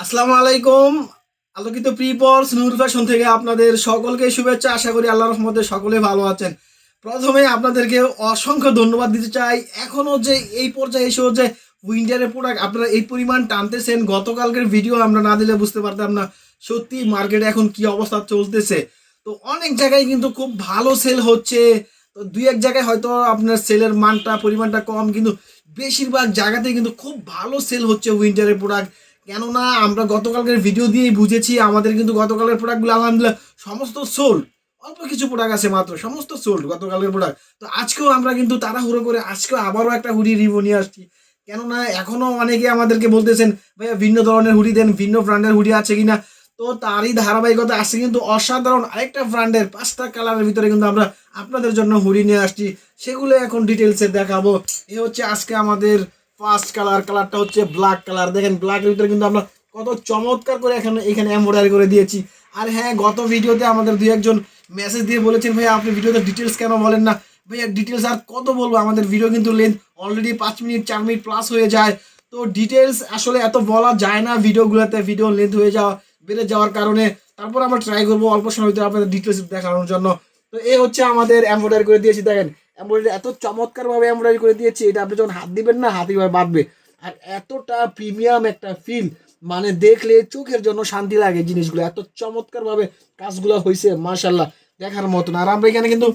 আসসালামু আলাইকুম। আলোকিত প্রিপলস নূর ফ্যাশন থেকে আপনাদের সকলকে শুভেচ্ছা। আশা করি আল্লাহ রহমতে সকলে ভালো আছেন। প্রথমে আপনাদেরকে অসংখ্য ধন্যবাদ দিতে চাই। এখনও যে এই পর্যায়ে এসেও যে উইন্টারের প্রোডাক্ট আপনারা এই পরিমাণ টানতেছেন, গতকালকের ভিডিও আমরা না দিলে বুঝতে পারতাম না সত্যি মার্কেটে এখন কি অবস্থা চলতেছে। তো অনেক জায়গায় কিন্তু খুব ভালো সেল হচ্ছে। তো দুই এক জায়গায় হয়তো আপনার সেলের মানটা, পরিমাণটা কম, কিন্তু বেশিরভাগ জায়গাতে কিন্তু খুব ভালো সেল হচ্ছে উইন্টারের প্রোডাক্ট কেননা আমরা গতকালকের ভিডিও দিয়েই বুঝেছি, আমাদের কিন্তু গতকালের প্রোডাক্টগুলো আলহামদুলিল্লাহ, সমস্ত সোল্ড অল্প কিছু প্রোডাক্ট আছে মাত্র, সমস্ত সোল্ড গতকালের প্রোডাক্ট তো আজকেও আমরা কিন্তু তাড়াহুড়ো করে, আজকেও আবারও একটা হুডি রিভিউ নিয়ে আসছি। কেননা এখনও অনেকে আমাদেরকে বলতেছেন, ভাইয়া, ভিন্ন ধরনের হুডি দেন, ভিন্ন ব্র্যান্ডের হুডি আছে কিনা? তো তারই ধারাবাহিকতা আসছে কিন্তু অসাধারণ আরেকটা ব্র্যান্ডের পাঁচটা কালারের ভিতরে কিন্তু আমরা আপনাদের জন্য হুডি নিয়ে আসছি। সেগুলো এখন ডিটেলসে দেখাবো। এ হচ্ছে আজকে আমাদের ফার্স্ট কালার কালারটা হচ্ছে ব্ল্যাক কালার দেখেন ব্ল্যাকের ভিতরে কিন্তু আমরা কত চমৎকার করে এখানে এখানে এমব্রয়ডারি করে দিয়েছি। আর হ্যাঁ গত ভিডিওতে আমাদের দুই একজন মেসেজ দিয়ে বলেছেন, ভাইয়া, আপনি ভিডিওতে ডিটেলস কেন বলেন না? ভাইয়া ডিটেলস আর কত বলব? আমাদের ভিডিও কিন্তু লেন্থ অলরেডি পাঁচ মিনিট চার মিনিট প্লাস হয়ে যায়। তো ডিটেলস আসলে এত বলা যায় না ভিডিওগুলোতে ভিডিও লেন্থ হয়ে যাওয়া, বেড়ে যাওয়ার কারণে। তারপর আমরা ট্রাই করব অল্প সময়ের ভিতরে আপনাদের ডিটেলস দেখানোর জন্য। তো এই হচ্ছে আমাদের এমব্রয়ডারি করে দিয়েছি, দেখেন। এমব্রয়ডারি এত চমৎকারভাবে এমব্রয়ডারি করে দিয়েছি, এটা আপনি যখন হাত দিবেন না, হাতি ভাবে বাঁধবে আর এতটা প্রিমিয়াম একটা ফিল মানে দেখলে চোখের জন্য শান্তি লাগে জিনিসগুলো। এত চমৎকার ভাবে কাজগুলো হয়েছে মার্শাল্লাহ দেখার মতন। আর আমরা এখানে কিন্তু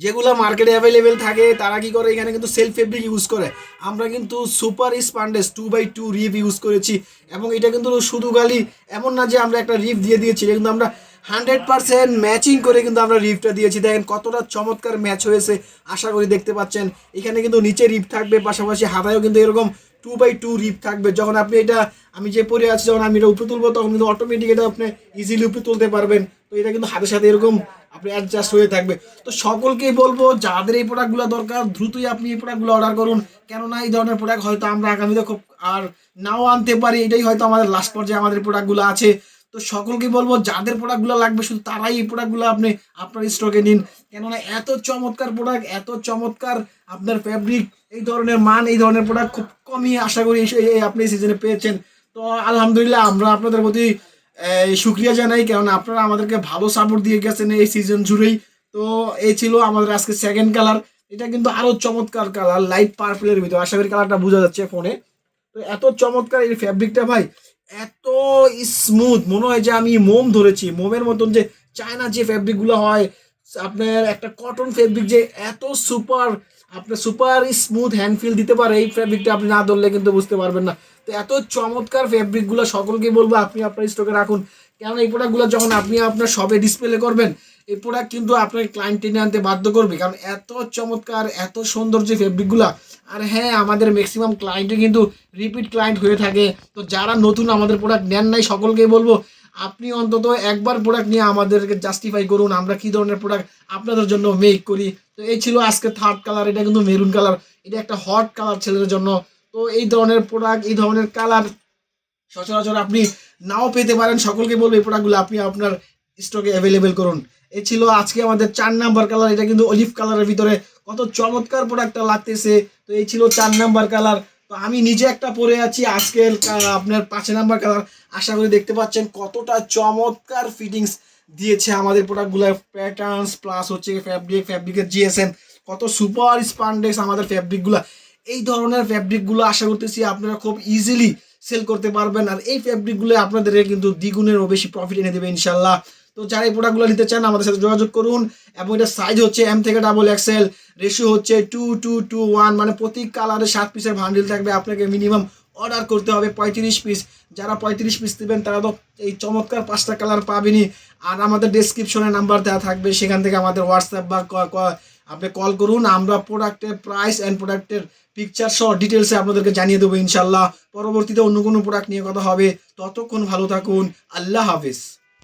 যেগুলো মার্কেটে অ্যাভেলেবেল থাকে, তারা কি করে? এখানে কিন্তু সেলফ ফেব্রিক ইউজ করে। আমরা কিন্তু super spandex two by two rib use করেছি এবং এটা কিন্তু শুধু খালি এমন না যে আমরা একটা রিভ দিয়ে দিয়েছি কিন্তু আমরা হান্ড্রেড পার্সেন্ট ম্যাচিং করে কিন্তু আমরা রিফটা দিয়েছি। দেখেন কতটা চমৎকার ম্যাচ হয়েছে, আশা করি দেখতে পাচ্ছেন। এখানে কিন্তু নিচে রিপ থাকবে, পাশাপাশি হাতায়ও কিন্তু এরকম টু বাই টু রিপ থাকবে। যখন আপনি এটা, আমি যে পরে আছি, যখন আমি এটা উপরে তুলবো, তখন কিন্তু অটোমেটিক এটা আপনি ইজিলি উপরে তুলতে পারবেন। তো এটা কিন্তু হাতের সাথে এরকম আপনি অ্যাডজাস্ট হয়ে থাকবে। তো সকলকেই বলব, যাদের এই প্রোডাক্টগুলো দরকার, দ্রুতই আপনি এই প্রোডাক্টগুলো অর্ডার করুন। কেননা এই ধরনের প্রোডাক্ট হয়তো আমরা আগামীতে খুব আর নাও আনতে পারি, এটাই হয়তো আমাদের লাস্ট পর্যায়ে আমাদের প্রোডাক্টগুলো আছে। তো সকলকে বলব, যাদের প্রোডাক্টগুলো লাগবে, শুধু তারাই এই প্রোডাক্টগুলো আপনি, আপনার স্টকে নিন। কেননা এত চমৎকার প্রোডাক্ট এত চমৎকার আপনার ফ্যাব্রিক এই ধরনের মান, এই ধরনের প্রোডাক্ট খুব কমই আশা করি আপনি সিজনে পেয়েছেন। তো আলহামদুলিল্লাহ, আমরা আপনাদের প্রতি শুক্রিয়া জানাই, কেননা আপনারা আমাদেরকে ভালো সাপোর্ট দিয়ে গেছেন এই সিজন জুড়েই। তো এই ছিল আমাদের আজকে সেকেন্ড কালার এটা কিন্তু আরও চমৎকার কালার লাইট পার্পলের ভিতরে। আশা করি কালারটা বোঝা যাচ্ছে ফোনে তো এত চমৎকার এই ফ্যাব্রিকটা ভাই, এত স্মুথ মনে হয় যে আমি মোম ধরেছি, মোমের মতন যে চায়না যে ফ্যাব্রিকগুলো হয়, আপনার একটা কটন ফ্যাব্রিক যে এত সুপার আপনার সুপার স্মুথ হ্যান্ড ফিল দিতে পারে, এই ফ্যাব্রিকটা আপনি না ধরলে কিন্তু বুঝতে পারবেন না। তো এত চমৎকার ফ্যাব্রিকগুলো সকলকে বলব, আপনি আপনার স্টকে রাখুন। কারণ এই প্রোডাক্টগুলো যখন আপনি আপনার শপে ডিসপ্লে করবেন, এই প্রোডাক্ট কিন্তু আপনার ক্লায়েন্ট টেনে আনতে বাধ্য করবে। কারণ এত চমৎকার, এত সুন্দর যে ফেব্রিকগুলো আর হ্যাঁ আমাদের ম্যাক্সিমাম ক্লায়েন্টে কিন্তু রিপিট ক্লায়েন্ট হয়ে থাকে। তো যারা নতুন আমাদের প্রোডাক্ট নেন নাই, সকলকেই বলব আপনি অন্তত একবার প্রোডাক্ট নিয়ে আমাদেরকে জাস্টিফাই করুন, আমরা কি ধরনের প্রোডাক্ট আপনাদের জন্য মেক করি। তো এই ছিল আজকে থার্ড কালার এটা কিন্তু মেরুন কালার এটা একটা হট কালার ছেলেদের জন্য। তো এই ধরনের প্রোডাক্ট এই ধরনের কালার সচরাচর আপনি নাও পেতে পারেন। সকলকে বলব, এই প্রোডাক্টগুলো আপনি আপনার স্টকে অ্যাভেলেবেল করুন। এই ছিল আজকে আমাদের চার নাম্বার কালার এটা কিন্তু অলিভ কালারের ভিতরে কত চমৎকার প্রোডাক্টটা লাগতেছে। তো এই ছিল চার নাম্বার কালার তো আমি নিজে একটা পরে আছি। আজকের আপনার পাঁচ নাম্বার কালার আশা করি দেখতে পাচ্ছেন কতটা চমৎকার ফিটিংস দিয়েছে আমাদের প্রোডাক্টগুলো প্যাটার্নস প্লাস হচ্ছে ফ্যাব্রিক ফ্যাব্রিকের জিএসএম কত সুপার স্পান্ডেক্স আমাদের ফ্যাব্রিকগুলো এই ধরনের ফ্যাব্রিকগুলো আশা করতেছি আপনারা খুব ইজিলি সেল করতে পারবেন। আর এই ফ্যাব্রিকগুলো আপনাদেরকে কিন্তু দ্বিগুণেরও বেশি প্রফিট এনে দেবে ইনশাল্লাহ তো যারা এই প্রোডাক্টগুলো নিতে চান, আমাদের সাথে যোগাযোগ করুন। এবং এটা সাইজ হচ্ছে এম থেকে ডাবল এক্সেল রেশিও হচ্ছে টু টু টু ওয়ান মানে প্রতি কালারে সাত পিসের ভান্ডিল থাকবে। আপনাকে মিনিমাম অর্ডার করতে হবে পঁয়ত্রিশ পিস যারা পঁয়ত্রিশ পিস দেবেন তারা তো এই চমৎকার পাঁচটা কালার পাবেনই। আর আমাদের ডেসক্রিপশনে নাম্বার দেওয়া থাকবে। সেখান থেকে আমাদের হোয়াটসঅ্যাপ বা আপনি কল করুন। আমরা প্রোডাক্টের প্রাইস অ্যান্ড প্রোডাক্টের পিকচার সহ ডিটেলসে আপনাদেরকে জানিয়ে দেবো ইনশাল্লাহ পরবর্তীতে অন্য কোনো প্রোডাক্ট নিয়ে কথা হবে। ততক্ষণ ভালো থাকুন। আল্লাহ হাফিজ।